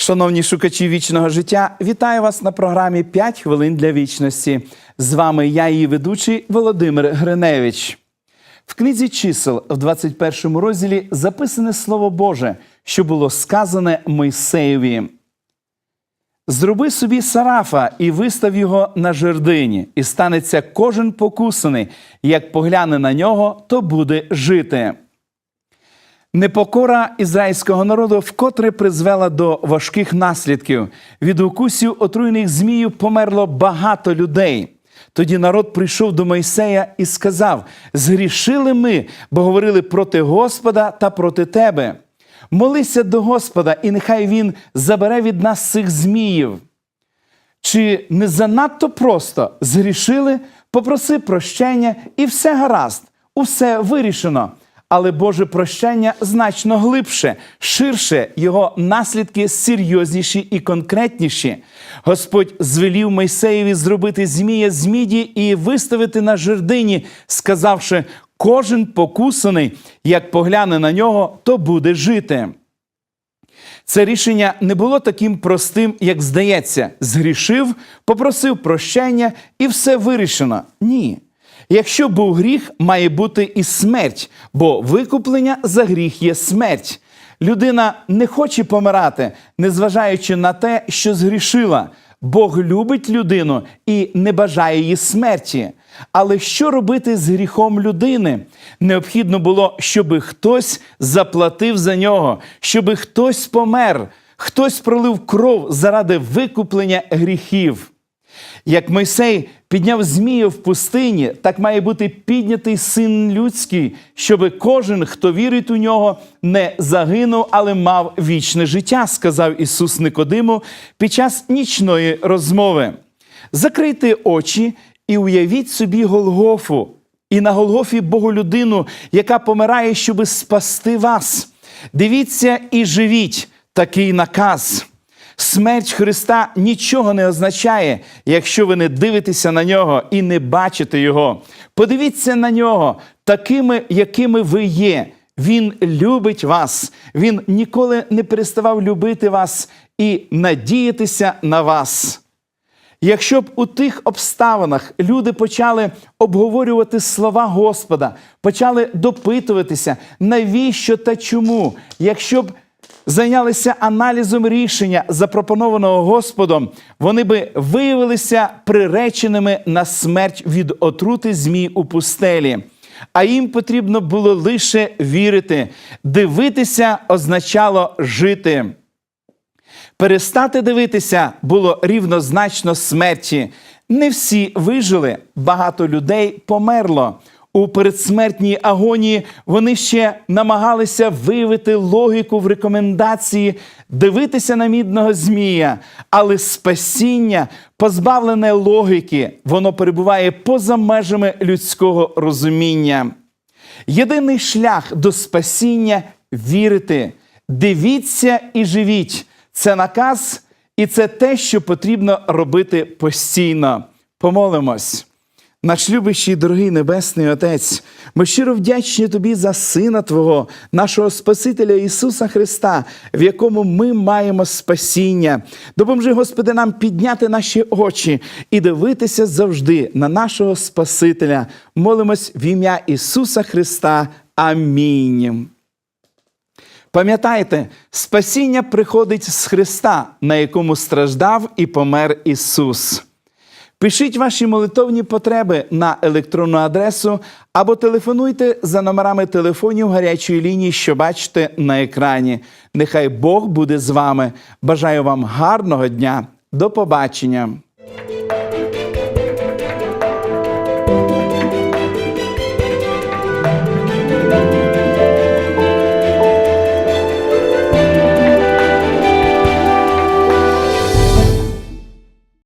Шановні шукачі вічного життя, вітаю вас на програмі «5 хвилин для вічності. З вами я, її ведучий Володимир Гриневич. В книзі чисел в 21 розділі записане Слово Боже, що було сказане Мойсеєві. Зроби собі сарафа і вистав його на жердині, і станеться кожен покусаний, як погляне на нього, то буде жити. Непокора ізраїльського народу вкотре призвела до важких наслідків. Від укусів отруйних зміїв померло багато людей. Тоді народ прийшов до Мойсея і сказав: Згрішили ми, бо говорили проти Господа та проти тебе. Молися до Господа, і нехай Він забере від нас цих зміїв. Чи не занадто просто згрішили, попроси прощення, і все гаразд, усе вирішено. Але Боже прощення значно глибше, ширше, його наслідки серйозніші і конкретніші. Господь звелів Мойсеєві зробити змія з міді і виставити на жердині, сказавши: кожен покусаний, як погляне на нього, то буде жити. Це рішення не було таким простим, як здається. Згрішив, попросив прощення і все вирішено. Ні. Якщо був гріх, має бути і смерть, бо викуплення за гріх є смерть. Людина не хоче помирати, незважаючи на те, що згрішила. Бог любить людину і не бажає її смерті. Але що робити з гріхом людини? Необхідно було, щоб хтось заплатив за нього, щоб хтось помер, хтось пролив кров заради викуплення гріхів. Як Мойсей підняв Змію в пустині, так має бути піднятий син людський, щоб кожен, хто вірить у нього, не загинув, але мав вічне життя, сказав Ісус Никодиму під час нічної розмови. Закрийте очі і уявіть собі Голгофу, і на Голгофі Боголюдину, яка помирає, щоби спасти вас. Дивіться і живіть такий наказ. Смерть Христа нічого не означає, якщо ви не дивитеся на нього і не бачите Його. Подивіться на нього такими, якими ви є. Він любить вас, він ніколи не переставав любити вас і надіятися на вас. Якщо б у тих обставинах люди почали обговорювати слова Господа, почали допитуватися, навіщо та чому, якщо б зайнялися аналізом рішення, запропонованого Господом, вони би виявилися приреченими на смерть від отрути змій у пустелі. А їм потрібно було лише вірити. Дивитися означало жити. Перестати дивитися було рівнозначно смерті. Не всі вижили, багато людей померло. У передсмертній агонії вони ще намагалися виявити логіку в рекомендації дивитися на мідного змія, але спасіння, позбавлене логіки, воно перебуває поза межами людського розуміння. Єдиний шлях до спасіння вірити. Дивіться і живіть. Це наказ, і це те, що потрібно робити постійно. Помолимось. Наш любящий, дорогий Небесний Отець, ми щиро вдячні Тобі за Сина Твого, нашого Спасителя Ісуса Христа, в якому ми маємо спасіння. Допоможи, Господи, нам підняти наші очі і дивитися завжди на нашого Спасителя. Молимось в ім'я Ісуса Христа. Амінь. Пам'ятайте, спасіння приходить з Христа, на якому страждав і помер Ісус. Пишіть ваші молитовні потреби на електронну адресу або телефонуйте за номерами телефонів гарячої лінії, що бачите на екрані. Нехай Бог буде з вами. Бажаю вам гарного дня. До побачення.